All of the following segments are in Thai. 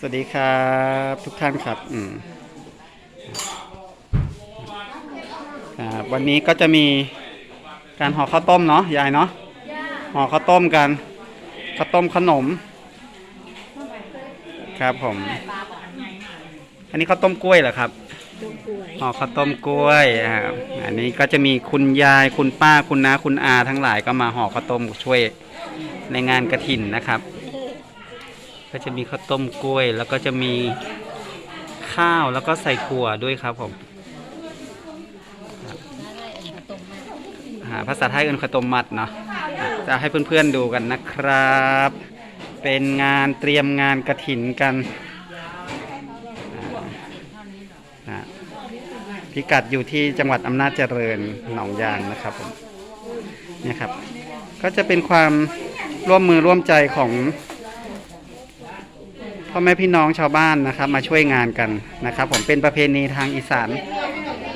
สวัสดีครับทุกท่านครับอืมครับวันนี้ก็จะมีการห่อข้าวต้มเนาะยายเนาะห่อข้าวต้มกันข้าวต้มขนม ครับผม อันนี้ข้าวต้มกล้วยเหรอครับห่อข้าวต้มกล้วยอ่าอันนี้ก็จะมีคุณยายคุณป้าคุณน้าคุณอาทั้งหลายก็มาห่อข้าวต้มช่วยในงานกระถินนะครับ ก็จะมีข้าวต้มกล้วย แล้วก็จะมีข้าวแล้วก็ใส่ถั่วด้วยครับผมภาษาไทยเอินข้าวต้มมัดเนาะจะให้เพื่อนๆดูกันนะครับ เป็นงานเตรียมงานกระถินกันพิกัดอยู่ที่จังหวัดอำนาจเจริญหนองยางนะครับผมเนี่ยครับ ก็จะเป็นความร่วมมือร่วมใจของ พ่อแม่พี่น้องชาวบ้านนะครับ มาช่วยงานกันนะครับ ผมเป็นประเพณีทางอีสาน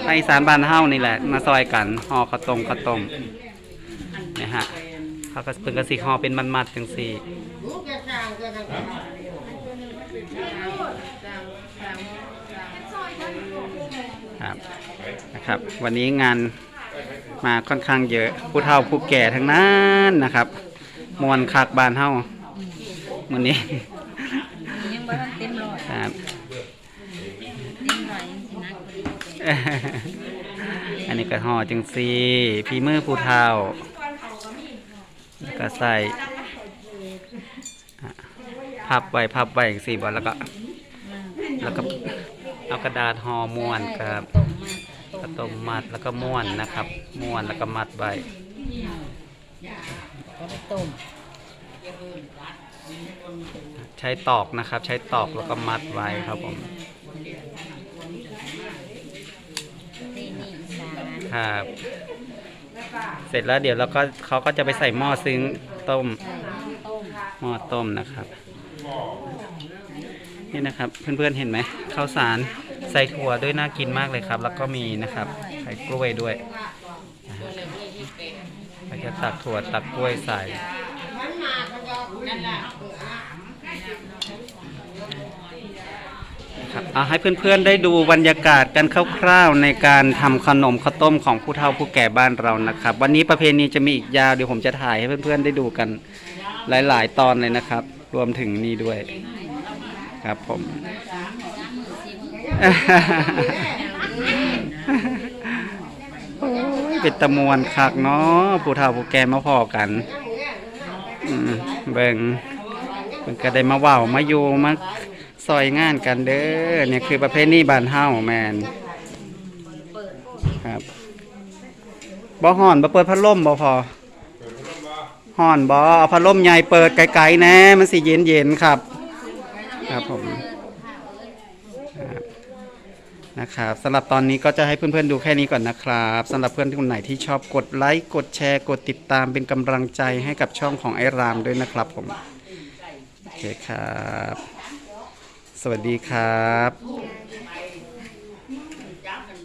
ทางอีสานบ้านเฮ้านี่แหละ มาซอยกันห่อข้าวต้มข้าวต้มนะฮะเขาก็เป็นกระสีห่อเป็นมันมัดจังสี่ครับนะครับ วันนี้งานมาค่อนข้างเยอะ ผู้เฒ่าผู้แก่ทั้งนั้นนะครับ มวนคักบานเฮ้ามื้อนี้ ครับเต็มร้อยยังสินักกว่านี้อันนี้ก็ห่อจังซีพีมือผู้เทาแล้วก็ใส่อะพับไว้พับไว้จังซีบอลแล้วก็ แล้วก็เอากระดาษห่อม้วนครับต้มมาต้มก็ต้มมัดแล้วก็ม้วนนะครับ ม้วนแล้วก็มัดไว้ก็ได้ต้ม ใช้ตอกนะครับ ใช้ตอกแล้วก็มัดไว้ครับผมครับเสร็จแล้วเดี๋ยวเราก็เขาก็จะไปใส่หม้อซึ้งต้มหม้อต้มนะครับ นี่นะครับเพื่อนๆเห็นไหมข้าวสารใส่ถั่วด้วยน่ากินมากเลยครับ แล้วก็มีนะครับใส่กล้วยด้วยเราจะตักถั่วตักกล้วยใส่ ครับเอาให้เพื่อนๆได้ดูบรรยากาศกันคร่าวๆในการทำขนมข้าวต้มของผู้เฒ่าผู้แก่บ้านเรานะครับ วันนี้ประเพณีจะมีอีกยาวเดี๋ยวผมจะถ่ายให้เพื่อนๆได้ดูกันหลายๆ ตอนเลยนะครับ รวมถึงนี่ด้วย ครับผม โอ้ยเป็นตะมวนคักเนาะผู้เฒ่าผู้แก่มาพอกัน เบิ่งเบิ่งก็ได้มาว้ามาอยู่มาซอยงานกันเด้อเนี่ยคือประเพณีบ้านเฮาแมนครับบ่ฮ้อนบ่เปิดพัดลมบ่พอฮ้อนบ่เอาพัดลมใหญ่เปิดไกลๆแน่มันสิเย็นๆครับ ครับผม นะครับสำหรับตอนนี้ก็จะให้เพื่อนๆดูแค่นี้ก่อนนะครับสำหรับเพื่อนที่คนไหนที่ชอบกดไลค์กดแชร์ กดติดตามเป็นกำลังใจให้กับช่องของไอรามด้วยนะครับผมโอเคครับ สวัสดีครับ